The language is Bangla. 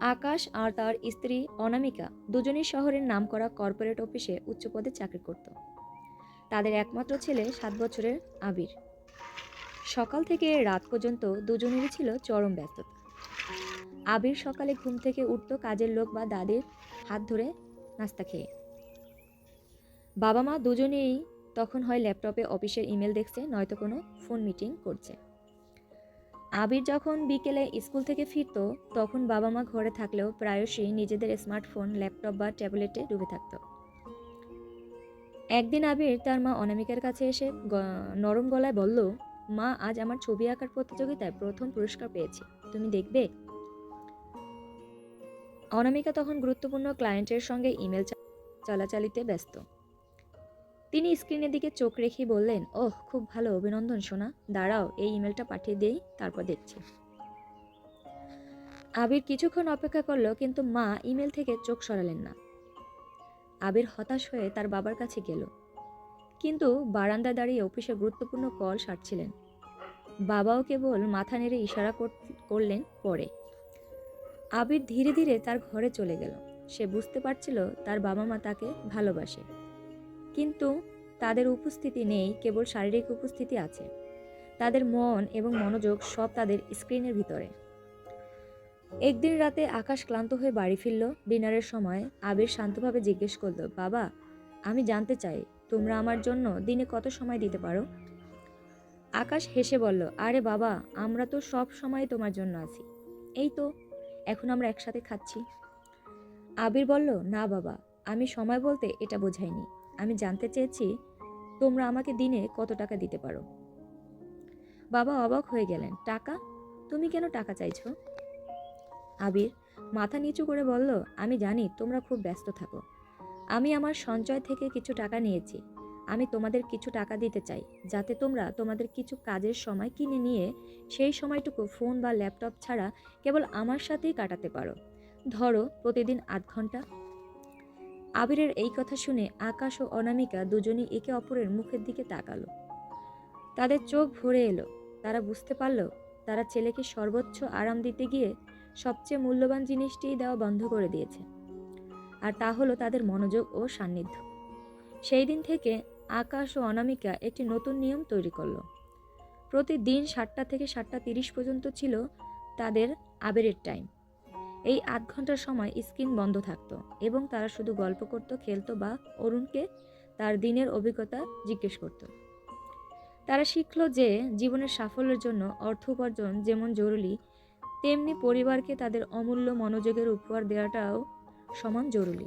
আকাশ আর তার স্ত্রী অনামিকা দুজনেই শহরের নামকরা কর্পোরেট অফিসে উচ্চ পদে চাকরি করত। তাদের একমাত্র ছেলে সাত বছরের আবির। সকাল থেকে রাত পর্যন্ত দুজনেরই ছিল চরম ব্যস্ততা। আবির সকালে ঘুম থেকে উঠত কাজের লোক বা দাদির হাত ধরে নাস্তা খেয়ে। বাবা মা দুজনেই তখন হয় ল্যাপটপে অফিসের ইমেল দেখছে, নয়তো কোনো ফোন মিটিং করছে। আবির যখন বিকেলে স্কুল থেকে ফিরতো, তখন বাবা মা ঘরে থাকলেও প্রায়শই নিজেদের স্মার্টফোন, ল্যাপটপ বা ট্যাবলেটে ডুবে থাকতো। একদিন আবির তার মা অনামিকার কাছে এসে নরম গলায় বলল, মা, আজ আমার ছবি আঁকার প্রতিযোগিতায় প্রথম পুরস্কার পেয়েছি। তুমি দেখবে? অনামিকা তখন গুরুত্বপূর্ণ ক্লায়েন্টের সঙ্গে ইমেল চালাচালিতে ব্যস্ত। তিনি স্ক্রিনের দিকে চোখ রেখে বললেন, ওহ, খুব ভালো অভিনন্দন সোনা। দাঁড়াও, এই ইমেলটা পাঠিয়ে দেই, তারপর দেখছি। আবির কিছুক্ষণ অপেক্ষা করল, কিন্তু মা ইমেল থেকে চোখ সরালেন না। আবির হতাশ হয়ে তার বাবার কাছে গেল। কিন্তু বারান্দায় দাঁড়িয়ে অফিসে গুরুত্বপূর্ণ কল সারছিলেন। বাবাও কেবল মাথা নেড়ে ইশারা কর- করলেন পরে। আবির ধীরে ধীরে তার ঘরে চলে গেল। সে বুঝতে পারছিল তার বাবা মা তাকে ভালোবাসে। কিন্তু তাদের উপস্থিতি নেই, কেবল শারীরিক উপস্থিতি আছে। তাদের মন এবং মনোযোগ সব তাদের স্ক্রিনের ভিতরে। একদিন রাতে আকাশ ক্লান্ত হয়ে বাড়ি ফিরল। ডিনারের সময় আবির শান্তভাবে জিজ্ঞেস করল, বাবা, আমি জানতে চাই, তোমরা আমার জন্য দিনে কত সময় দিতে পারো? আকাশ হেসে বলল, আরে বাবা, আমরা তো সব সময় তোমার জন্য আছি। এই তো, এখন আমরা একসাথে খাচ্ছি। আবির বলল, না বাবা, আমি সময় বলতে এটা বোঝাইনি। আমি জানতে চেয়েছি তোমরা আমাকে দিনে কত টাকা দিতে পারো। বাবা অবাক হয়ে গেলেন। টাকা? তুমি কেন টাকা চাইছো? আবির মাথা নিচু করে বলল, আমি জানি তোমরা খুব ব্যস্ত থাকো। আমি আমার সঞ্চয় থেকে কিছু টাকা নিয়েছি। আমি তোমাদের কিছু টাকা দিতে চাই, যাতে তোমরা তোমাদের কিছু কাজের সময় কিনে নিয়ে সেই সময়টুকু ফোন বা ল্যাপটপ ছাড়া কেবল আমার সাথেই কাটাতে পারো। ধরো, প্রতিদিন আধ ঘণ্টা আবিরের এই কথা শুনে আকাশ ও অনামিকা দুজনই একে অপরের মুখের দিকে তাকালো। তাদের চোখ ভরে এলো। তারা বুঝতে পারল, তারা ছেলেকে সর্বোচ্চ আরাম দিতে গিয়ে সবচেয়ে মূল্যবান জিনিসটি দেওয়া বন্ধ করে দিয়েছে। আর তা হলো তাদের মনোযোগ ও সান্নিধ্য। সেই দিন থেকে আকাশ ও অনামিকা একটি নতুন নিয়ম তৈরি করল। প্রতিদিন সাতটা থেকে সাতটা তিরিশ পর্যন্ত ছিল তাদের আবেরের টাইম এই আধ ঘণ্টার সময় স্ক্রিন বন্ধ থাকত এবং তারা শুধু গল্প করত, খেলতো বা অরুণকে তার দিনের অভিজ্ঞতা জিজ্ঞেস করত। তারা শিখল যে জীবনের সাফল্যের জন্য অর্থ উপার্জন যেমন জরুরি, তেমনি পরিবারকে তাদের অমূল্য মনোযোগের উপহার দেওয়াটাও সমান জরুরি।